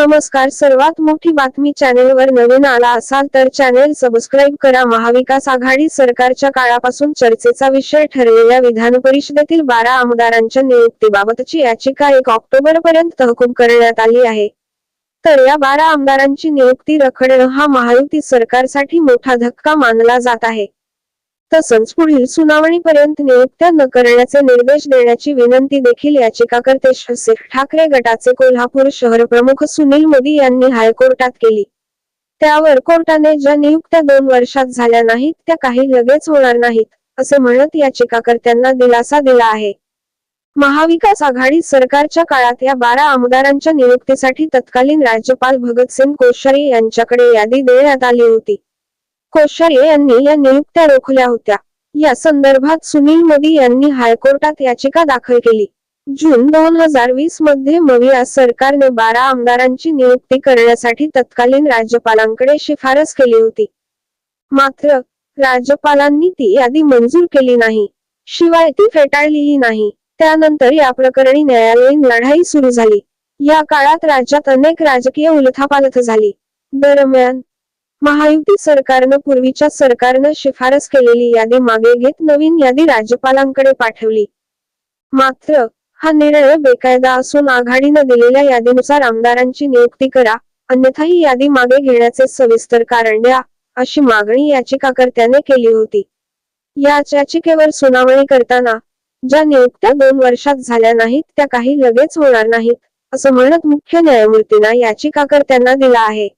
नमस्कार. सर्वात मोठी बातमी चॅनेलवर नवीन आला असाल तर चॅनेल सबस्क्राईब करा. महाविकास आघाडी सरकारच्या काळापासून चर्चेचा विषय ठरलेल्या विधान परिषदेतील बारा आमदारांच्या नियुक्तीबाबतची याचिका एक ऑक्टोबर पर्यंत तहकूब करण्यात आली आहे. तर या बारा आमदारांची नियुक्ती रखडणं हा महायुती सरकारसाठी मोठा धक्का मानला जात आहे. तसंच पुढील सुनावणीपर्यंत नियुक्त्या न करण्याचे निर्देश देण्याची विनंती देखील याचिकाकर्ते शसे ठाकरे गटाचे कोल्हापूर शहर प्रमुख सुनील मोदी यांनी हायकोर्टात केली. त्यावर कोर्टाने ज्या नियुक्त्या दोन वर्षात झाल्या नाहीत त्या काही लगेच होणार नाहीत असे म्हणत याचिकाकर्त्यांना दिलासा दिला आहे. महाविकास आघाडी सरकारच्या काळात या बारा आमदारांच्या नियुक्तीसाठी तत्कालीन राज्यपाल भगतसिंग कोश्यारी यांच्याकडे यादी देण्यात आली होती. कोश्यारे यांनी या नियुक्त्या रोखल्या होत्या. या संदर्भात सुनील मोदी यांनी हायकोर्टात याचिका दाखल केली. जून दोन हजार वीसमध्ये मविया सरकारने बारा आमदारांची नियुक्ती करण्यासाठी तत्कालीन राज्यपालांकडे शिफारस केली होती. मात्र राज्यपालांनी ती यादी मंजूर केली नाही. शिवाय ती फेटाळलीही नाही. त्यानंतर या प्रकरणी न्यायालयीन लढाई सुरू झाली. या काळात राज्यात अनेक राजकीय उलथापालथ झाली. दरम्यान महायुती सरकारनं पूर्वीच्या सरकारनं शिफारस केलेली यादी मागे घेत नवीन यादी राज्यपालांकडे पाठवली. मात्र हा निर्णय बेकायदा असून आघाडीनं दिलेल्या यादीनुसार आमदारांची नियुक्ती करा अन्यथा ही यादी मागे घेण्याचे सविस्तर कारण द्या अशी मागणी याचिकाकर्त्याने केली होती. याच याचिकेवर सुनावणी करताना ज्या नियुक्त्या दोन वर्षात झाल्या नाहीत त्या काही लगेच होणार नाहीत असं म्हणत मुख्य न्यायमूर्तींना याचिकाकर्त्यांना दिला आहे.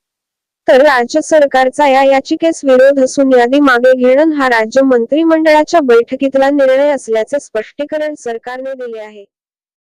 तर राज्य सरकारचा या याचिकेस विरोध असून यादी मागे घेणं हा राज्य मंत्रिमंडळाच्या बैठकीतला निर्णय असल्याचे स्पष्टीकरण सरकारने दिले आहे.